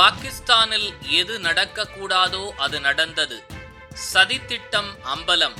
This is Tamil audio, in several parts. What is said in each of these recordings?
பாகிஸ்தானில் எது நடக்கக்கூடாதோ அது நடந்தது. சதித்திட்டம் அம்பலம்.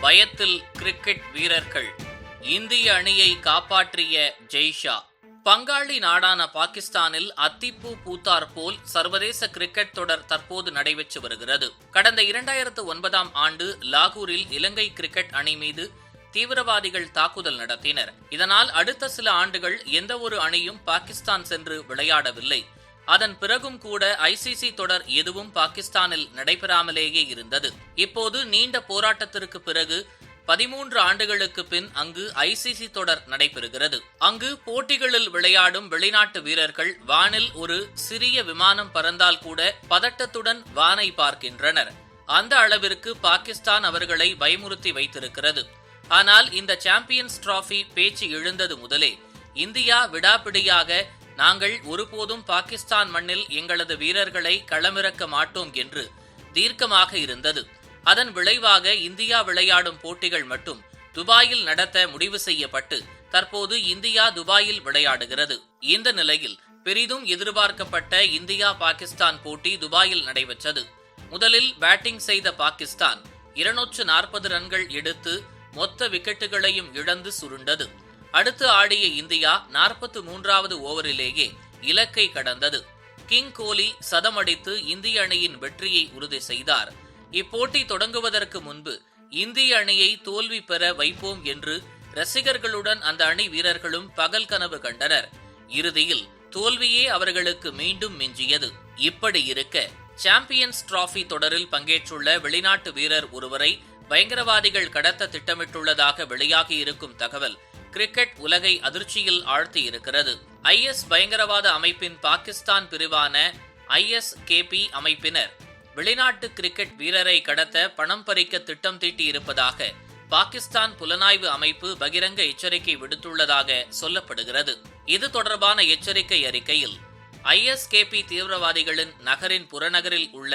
பயத்தில் கிரிக்கெட் வீரர்கள். இந்திய அணியை காப்பாற்றிய ஜெய்ஷா. பங்காளி நாடான பாகிஸ்தானில் அத்திப்பூ பூத்தார் போல் சர்வதேச கிரிக்கெட் தொடர் தற்போது நடைபெற்று வருகிறது. கடந்த இரண்டாயிரத்து ஒன்பதாம் ஆண்டு லாகூரில் இலங்கை கிரிக்கெட் அணி மீது தீவிரவாதிகள் தாக்குதல் நடத்தினர். இதனால் அடுத்த சில ஆண்டுகள் எந்த ஒரு அணியும் பாகிஸ்தான் சென்று விளையாடவில்லை. அதன் பிறகும் கூட ஐசிசி தொடர் எதுவும் பாகிஸ்தானில் நடைபெறாமலேயே இருந்தது. இப்போது நீண்ட போராட்டத்திற்கு பிறகு பதிமூன்று ஆண்டுகளுக்கு பின் அங்கு ஐசிசி தொடர் நடைபெறுகிறது. அங்கு போட்டிகளில் விளையாடும் வெளிநாட்டு வீரர்கள் வானில் ஒரு சிறிய விமானம் பறந்தால் கூட பதட்டத்துடன் வானை பார்க்கின்றனர். அந்த அளவிற்கு பாகிஸ்தான் அவர்களை பயமுறுத்தி வைத்திருக்கிறது. ஆனால் இந்த சாம்பியன்ஸ் டிராபி பேச்சு எழுந்தது முதலே. இந்தியா விடாப்பிடியாக நாங்கள் ஒருபோதும் பாகிஸ்தான் மண்ணில் எங்களது வீரர்களை களமிறக்க மாட்டோம் என்று தீர்க்கமாக இருந்தது. அதன் விளைவாக இந்தியா விளையாடும் போட்டிகள் மட்டும் துபாயில் நடத்த முடிவு செய்யப்பட்டு தற்போது இந்தியா துபாயில் விளையாடுகிறது. இந்த நிலையில் பெரிதும் எதிர்பார்க்கப்பட்ட இந்தியா பாகிஸ்தான் போட்டி துபாயில் நடைபெற்றது. முதலில் பேட்டிங் செய்த பாகிஸ்தான் இருநூற்று நாற்பது ரன்கள் எடுத்து மொத்த விக்கெட்டுகளையும் இழந்து சுருண்டது. அடுத்து ஆடிய இந்தியா நாற்பத்து மூன்றாவது ஓவரிலேயே இலக்கை கடந்தது. கிங் கோலி சதமடித்து இந்திய அணியின் வெற்றியை உறுதி செய்தார். இப்போட்டி தொடங்குவதற்கு முன்பு இந்திய அணியை தோல்வி பெற வைப்போம் என்று ரசிகர்களுடன் அந்த அணி வீரர்களும் பகல் கனவு கண்டனர். இறுதியில் தோல்வியே அவர்களுக்கு மீண்டும் மிஞ்சியது. இப்படி இருக்க சாம்பியன்ஸ் டிராபி தொடரில் பங்கேற்றுள்ள வெளிநாட்டு வீரர் ஒருவரை பயங்கரவாதிகள் கடத்த திட்டமிட்டுள்ளதாக வெளியாகி இருக்கும் தகவல் கிரிக்கெட் உலகை அதிர்ச்சியில் ஆழ்த்தி இருக்கிறது ஐஎஸ் பயங்கரவாத அமைப்பின் பாகிஸ்தான் பிரிவான ஐஎஸ்கேபி அமைப்பினர் வெளிநாட்டு கிரிக்கெட் வீரரை கடத்த பணம் பறிக்க திட்டம் தீட்டியிருப்பதாக பாகிஸ்தான் புலனாய்வு அமைப்பு பகிரங்க எச்சரிக்கை விடுத்துள்ளதாக சொல்லப்படுகிறது. இது தொடர்பான எச்சரிக்கை அறிக்கையில் ஐஎஸ்கேபி தீவிரவாதிகளின் நகரின் புறநகரில் உள்ள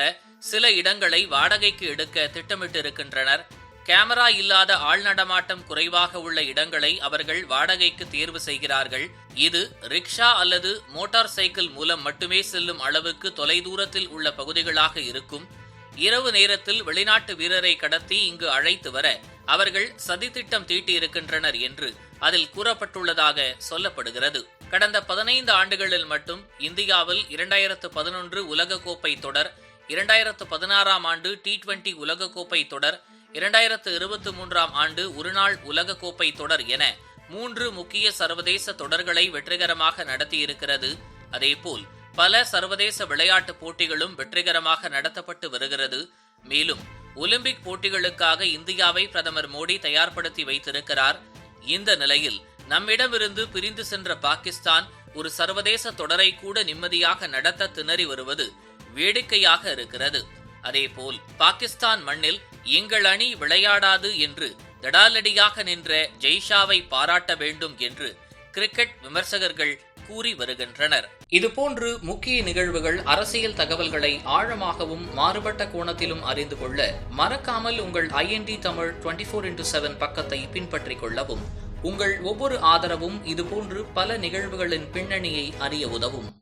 சில இடங்களை வாடகைக்கு எடுக்க திட்டமிட்டிருக்கின்றனர். கேமரா இல்லாத ஆள் நடமாட்டம் குறைவாக உள்ள இடங்களை அவர்கள் வாடகைக்கு தேர்வு செய்கிறார்கள். இது ரிக்ஷா அல்லது மோட்டார் சைக்கிள் மூலம் மட்டுமே செல்லும் அளவுக்கு தொலைதூரத்தில் உள்ள பகுதிகளாக இருக்கும். இரவு நேரத்தில் வெளிநாட்டு வீரரை கடத்தி இங்கு அழைத்து வர அவர்கள் சதித்திட்டம் தீட்டியிருக்கின்றனர் என்று அதில் கூறப்பட்டுள்ளதாக சொல்லப்படுகிறது. கடந்த பதினைந்து ஆண்டுகளில் மட்டும் இந்தியாவில் இரண்டாயிரத்து பதினொன்று உலகக்கோப்பை தொடர் இரண்டாயிரத்து பதினாறாம் ஆண்டு டி டுவெண்டி உலகக்கோப்பை தொடர் இரண்டாயிரத்து இருபத்தி மூன்றாம் ஆண்டு ஒருநாள் உலகக்கோப்பை தொடர் என மூன்று முக்கிய சர்வதேச தொடர்களை வெற்றிகரமாக நடத்தியிருக்கிறது. அதேபோல் பல சர்வதேச விளையாட்டுப் போட்டிகளும் வெற்றிகரமாக நடத்தப்பட்டு வருகிறது. மேலும் ஒலிம்பிக் போட்டிகளுக்காக இந்தியாவை பிரதமர் மோடி தயார்படுத்தி வைத்திருக்கிறார். இந்த நிலையில் நம்மிடமிருந்து பிரிந்து சென்ற பாகிஸ்தான் ஒரு சர்வதேச தொடரை கூட நிம்மதியாக நடத்த திணறி வருவது வேடிக்கையாக இருக்கிறது. அதேபோல் பாகிஸ்தான் மண்ணில் எங்கள் அணி விளையாடாது என்று தடாலடியாக நின்ற ஜெய்ஷாவை பாராட்ட வேண்டும் என்று கிரிக்கெட் விமர்சகர்கள் கூறி வருகின்றனர். இதுபோன்று முக்கிய நிகழ்வுகள் அரசியல் தகவல்களை ஆழமாகவும் மாறுபட்ட கோணத்திலும் அறிந்து கொள்ள மறக்காமல் உங்கள் IND Tamil twenty four into seven பக்கத்தை பின்பற்றிக் கொள்ளவும். உங்கள் ஒவ்வொரு ஆதரவும் இதுபோன்று பல நிகழ்வுகளின் பின்னணியை அறிய உதவும்.